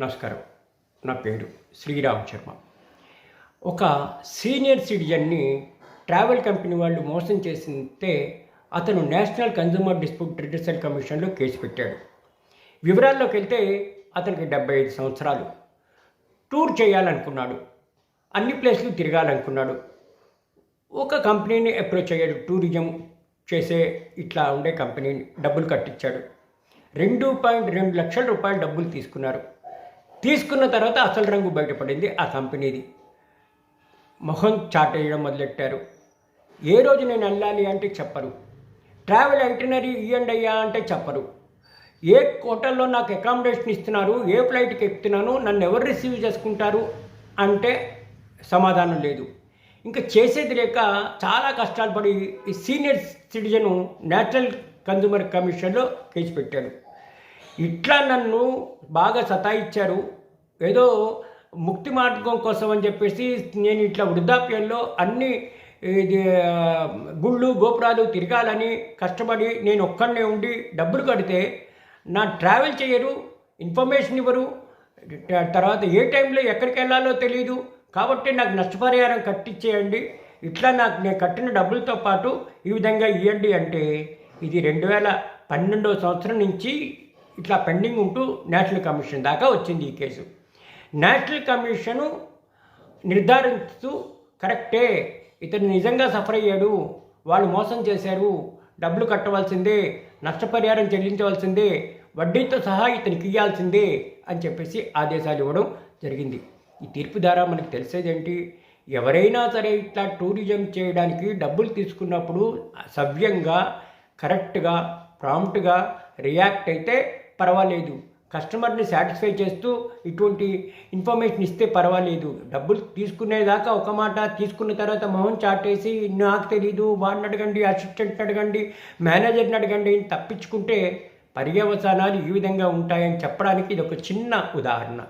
నమస్కారం. నా పేరు శ్రీరామ్ శర్మ. ఒక సీనియర్ సిటిజన్ని ట్రావెల్ కంపెనీ వాళ్ళు మోసం చేసింటే అతను నేషనల్ కన్జ్యూమర్ డిస్ప్యూట్ రిజిస్టర్ కమిషన్లో కేసు పెట్టాడు. వివరాల్లోకి వెళ్తే అతనికి డెబ్బై ఐదు సంవత్సరాలు. టూర్ చేయాలనుకున్నాడు. అన్ని ప్లేస్లు తిరగాలనుకున్నాడు. ఒక కంపెనీని అప్రోచ్ అయ్యాడు. టూరిజం చేసే ఇట్లా ఉండే కంపెనీని డబ్బులు కట్టించాడు. రెండు పాయింట్ రెండు లక్షల రూపాయలు డబ్బులు తీసుకున్నారు. తీసుకున్న తర్వాత అసలు రంగు బయటపడింది ఆ కంపెనీది. మొహం చాటేయడం మొదలెట్టారు. ఏ రోజు నేను వెళ్ళాలి అంటే చెప్పరు. ట్రావెల్ ఐటనరీ ఇవ్వండి అయ్యా అంటే చెప్పరు. ఏ హోటల్లో నాకు అకామిడేషన్ ఇస్తున్నారు ఏ ఫ్లైట్కి ఎక్కుతున్నాను నన్ను ఎవరు రిసీవ్ చేసుకుంటారు అంటే సమాధానం లేదు. ఇంకా చేసేది లేక చాలా కష్టాలు పడి ఈ సీనియర్ సిటిజను నేషనల్ కన్జ్యూమర్ కమిషన్లో కేసు పెట్టాడు ఇట్లా నన్ను బాగా సతాయిచ్చారు ఏదో ముక్తి మార్గం కోసం అని చెప్పేసి నేను ఇట్లా వృద్ధాప్యంలో అన్ని ఇది గుళ్ళు గోపురాలు తిరగాలని కష్టపడి నేను ఒక్కడనే ఉండి డబ్బులు కడితే నా ట్రావెల్ చేయరు ఇన్ఫర్మేషన్ ఇవ్వరు. తర్వాత ఏ టైంలో ఎక్కడికి వెళ్ళాలో తెలియదు కాబట్టి నాకు నష్టపరిహారం కట్టించేయండి ఇట్లా నాకు నేను కట్టిన డబ్బులతో పాటు ఈ విధంగా ఇవ్వండి అంటే ఇది రెండు వేల పన్నెండవ సంవత్సరం నుంచి ఇట్లా పెండింగ్ ఉంటూ నేషనల్ కమిషన్ దాకా వచ్చింది ఈ కేసు. నేషనల్ కమిషను నిర్ధారిస్తూ కరెక్టే ఇతను నిజంగా సఫర్ అయ్యాడు వాళ్ళు మోసం చేశారు డబ్బులు కట్టవలసిందే నష్టపరిహారం చెల్లించవలసిందే వడ్డీతో సహా ఇతనికి ఇవ్వాల్సిందే అని చెప్పేసి ఆదేశాలు ఇవ్వడం జరిగింది. ఈ తీర్పు ద్వారా మనకు తెలిసేదేంటి? ఎవరైనా సరే ఇట్లా టూరిజం చేయడానికి డబ్బులు తీసుకున్నప్పుడు సవ్యంగా కరెక్ట్గా ప్రాంప్ట్గా రియాక్ట్ అయితే పర్వాలేదు. కస్టమర్ని సాటిస్ఫై చేస్తూ ఇటువంటి ఇన్ఫర్మేషన్ ఇస్తే పర్వాలేదు. డబ్బులు తీసుకునేదాకా ఒక మాట తీసుకున్న తర్వాత మొహం చాటేసి నాకు తెలీదు వాడిని అడగండి అసిస్టెంట్ని అడగండి మేనేజర్ని అడగండి తప్పించుకుంటే పర్యవసానాలు ఈ విధంగా ఉంటాయని చెప్పడానికి ఇది ఒక చిన్న ఉదాహరణ.